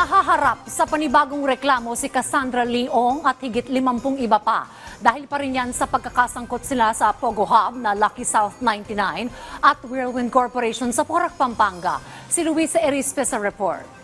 Nahaharap sa panibagong reklamo si Cassandra Leong at higit limampung iba pa. Dahil pa rin yan sa pagkakasangkot sila sa Pogo Hub na Lucky South 99 at Whirlwind Corporation sa Porac, Pampanga. Si Luisa Erispe sa report.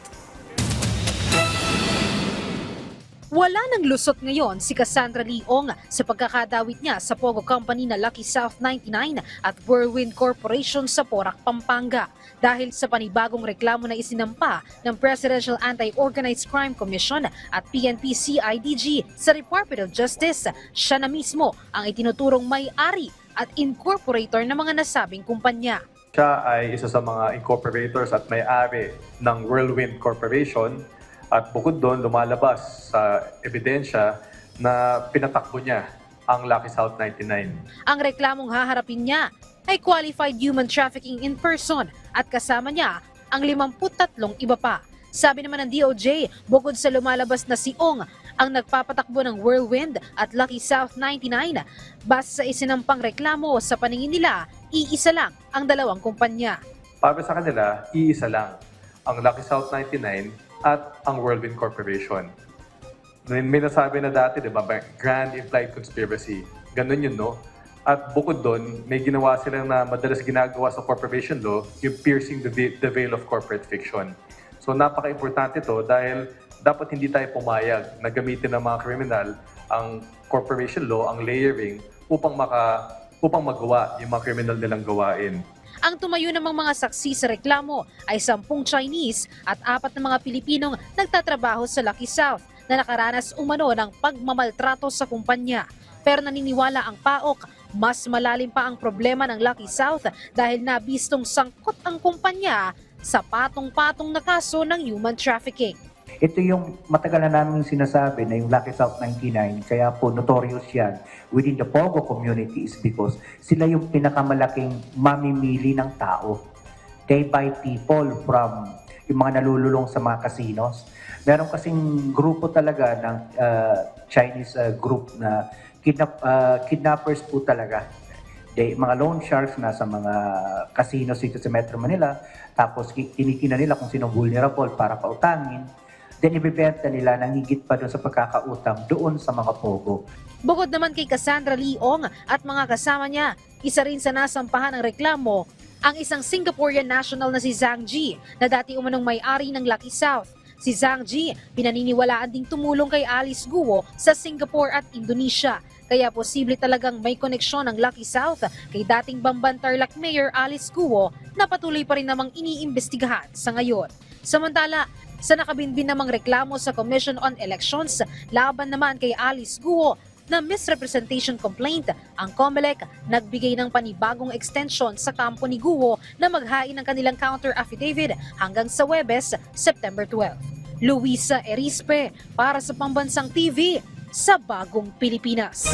Wala nang lusot ngayon si Cassandra Leong sa pagkakadawit niya sa Pogo Company na Lucky South 99 at Whirlwind Corporation sa Porac, Pampanga. Dahil sa panibagong reklamo na isinampa ng Presidential Anti-Organized Crime Commission at PNP-CIDG sa Department of Justice, siya na mismo ang itinuturong may-ari at incorporator ng mga nasabing kumpanya. Siya ay isa sa mga incorporators at may-ari ng Whirlwind Corporation at bukod doon lumalabas sa ebidensya na pinatakbo niya ang Lucky South 99. Ang reklamong haharapin niya ay qualified human trafficking in person at kasama niya ang 53 iba pa. Sabi naman ng DOJ, bukod sa lumalabas na si Ong ang nagpapatakbo ng Whirlwind at Lucky South 99, base sa isinampang reklamo sa paningin nila, iisa lang ang dalawang kumpanya. Para sa kanila, iisa lang ang Lucky South 99 at ang Whirlwind Corporation. May nasabi na dati, di ba, grand implied conspiracy. Ganun yun, no? At bukod doon, may ginawa sila na madalas ginagawa sa corporation law, yung piercing the, the veil of corporate fiction. So napaka-importante to dahil dapat hindi tayo pumayag na gamitin ng mga kriminal ang corporation law, ang layering, upang maka upang magawa yung mga kriminal nilang gawain. Ang tumayo namang mga saksi sa reklamo ay sampung Chinese at apat na mga Pilipinong nagtatrabaho sa Lucky South na nakaranas umano ng pagmamaltrato sa kumpanya. Pero naniniwala ang PAOK, mas malalim pa ang problema ng Lucky South dahil nabistong sangkot ang kumpanya sa patong-patong na kaso ng human trafficking. Ito yung matagal na namin sinasabi na yung Lucky South 99, kaya po notorious yan within the Pogo community is because sila yung pinakamalaking mamimili ng tao. They buy people from yung mga nalululong sa mga casinos. Meron kasing grupo talaga ng uh, Chinese uh, group na kidnap, uh, kidnappers po talaga. They, mga loan sharks na sa mga casinos dito sa Metro Manila. Tapos ki- kinikina nila kung sino vulnerable para pautangin. Then ibibenta nila ng higit pa doon sa pagkakautang doon sa mga pogo. Bukod naman kay Cassandra Leong at mga kasama niya, isa rin sa nasampahan ng reklamo ang isang Singaporean national na si Zhang Ji na dati umanong may-ari ng Lucky South. Si Zhang Ji, pinaniniwalaan ding tumulong kay Alice Guo sa Singapore at Indonesia. Kaya posible talagang may koneksyon ng Lucky South kay dating Bamban Tarlac Mayor Alice Guo na patuloy pa rin namang iniimbestigahan sa ngayon. Samantala, sa nakabinbin namang reklamo sa Commission on Elections, laban naman kay Alice Guo na misrepresentation complaint, ang COMELEC nagbigay ng panibagong extension sa kampo ni Guo na maghain ng kanilang counter affidavit hanggang sa Webes, September 12. Luisa Erispe para sa Pambansang TV sa Bagong Pilipinas.